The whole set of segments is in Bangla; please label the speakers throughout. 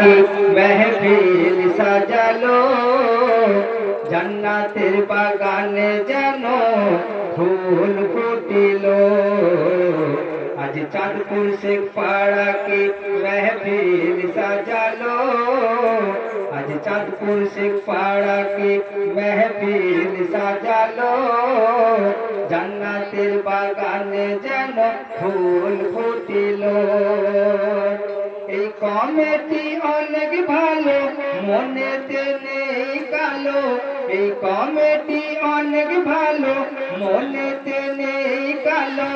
Speaker 1: কি মেহফিল সাজালো। জান্নাতের বাগানে যেন ফুল ফুটিল। আজ চাঁদপুর শেখ পাড়া কি মেহফিল সাজালো। আজ চাঁদপুর শেখ পাড়া কি মেহফিল সাজালো। জান্নাতের বাগানে যেন ফুল ফুটিল। কমেটি অনেক ভালো, মনেতে নেই কালো। এই কমেটি অনেক ভালো, মনেতে নেই কালো।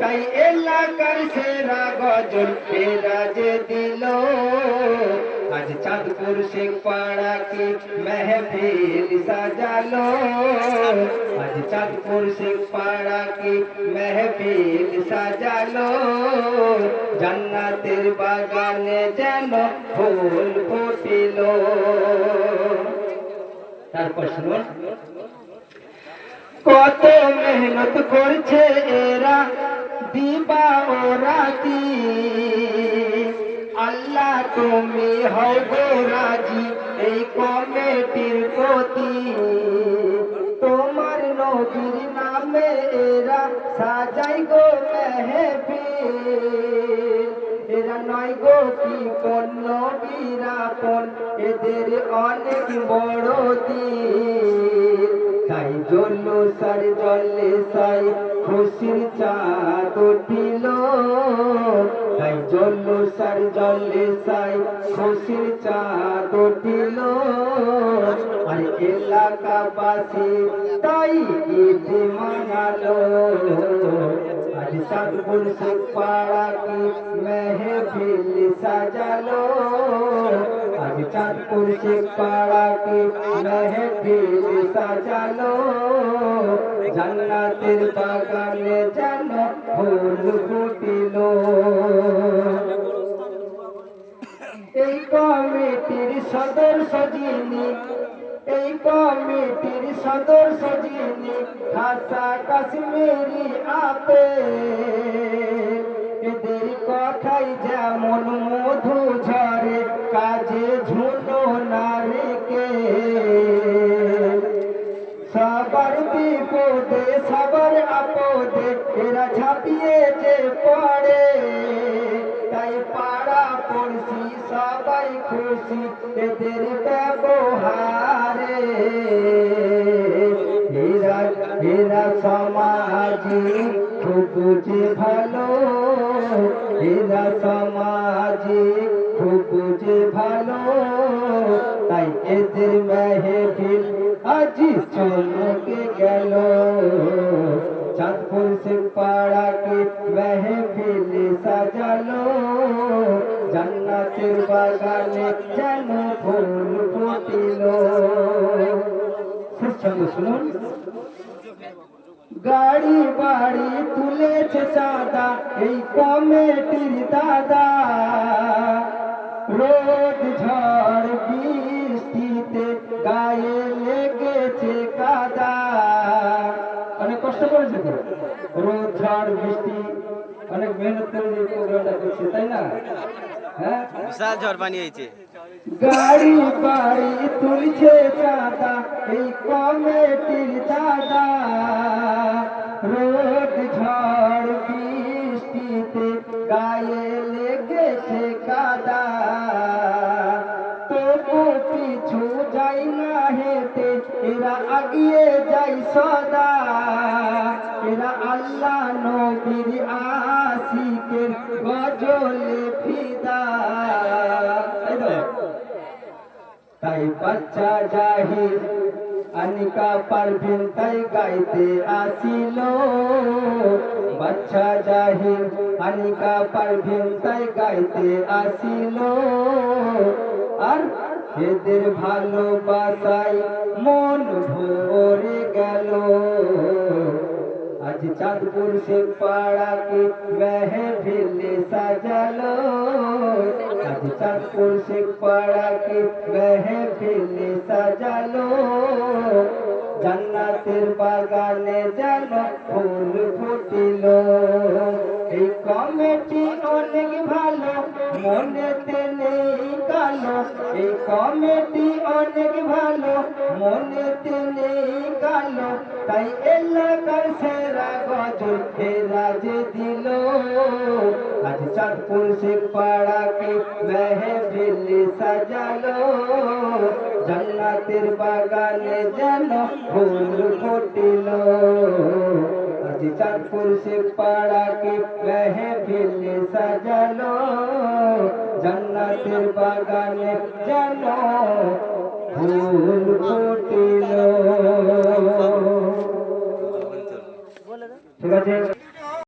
Speaker 1: তাই এলাকার সেরা গজল ফেরা যে দিলো। চাঁদপুর শেখ পাড়া মেহফিল সাজালো আজ চাঁদপুর শেখ পাড়া কি মেহফিল সাজালো জান্নাতের বাগানে যেন ফুল ফুটিল তারপর শুনুন কত মেহনত করছে এরা দিবা ও রাতি আল্লাহ, তুমি গো রাজি এই কমেটির প্রতি। তোমার নবীর নামে এরা সাজাই গো মেহফিল এরা নয় গো কি পণ্য বিরাপন এদের অনেক বড় দিন তাই জল্লো সার জলে সাই খুশির চাঁদ উঠিল। জলসার জলে সাই খুশির চাঁদ উঠিল। আর এলাকাবাসী তাই ঈদ মানালো। আজ সাতপুর সুপাড়া কি মেহফিল সাজালো। চাঁদপুর সে পাড়াকে মেহফিল সাজানো জান্নাতের বাগানে যেন ফুল ফুটিল এই কমিটির সদর সজিনী, এই কমিটির সদর সজিনী, খাসা কাশ্মীরি আপে এদের কথাই যেমন এরা ঝাঁপিয়ে যে পড়ে। তাই পাড়া পড়শি, সবাই খুশি এদের ব্যবহারে। এরা এরা সমাজে খুব যে ভালো। এরা সমাজে খুব যে ভালো। তাই এদের মেহফিল আজি চমকে গেল। চাঁদপুর সে পাড়াকে মেহফিল সাজালো জান্নাতের বাগানে যেন ফুল ফুটিল শেষ ছন্দ শুনুন গাড়ি বাড়ি তুলেছে চাঁদা এই কমিটির দাদা রোদ ঝড় বৃষ্টিতে কষ্ট করেছে তো? রোদ ঝড় বৃষ্টি অনেক মেহনত করে যে প্রোগ্রামটা করছে তাই না? হ্যাঁ?
Speaker 2: বিশাল ঝড় পানি হয়েছে
Speaker 1: গাড়ি বাড়ি তুলছে চাঁদা এই কমেটির দাদা। রোদ ঝড় বৃষ্টিতে গায়ে এরা আগিয়ে যাই সদা। এরা আল্লাহ নবীর আশিকের গজলে ফিদা। তাই বাচ্চা জাহির আনিকা পারভিন তাই গাইতে আসিল। বাচ্চা জাহির আনিকা পারভিন তাই গাইতে আসিল। আর এদের ভালোবাসায় মন ভরে গেল। আজ চাঁদপুর সে পাড়াকে মেহফিল সাজালো। আজ চাঁদপুর সে পাড়াকে মেহফিল সাজালো। জান্নাতের বাগানে যেন ফুল ফুটিল। এই কমিটি অনেক ভালো, মনেতে নেই। এই কমিটি অনেক ভালো মনেতে নেই কালো তাই এলাকার সেরা গজল হেরাজে দিল। আজ চাঁদপুর সে পাড়াকে মেহফিল সাজালো। জান্নাতের বাগানে যেন ফুল ফুটিল। আজ চাঁদপুর সে পাড়াকে মেহফিল সাজালো জান্নাতের বাগানে যেন ফুল ফুটিল ঠিক আছে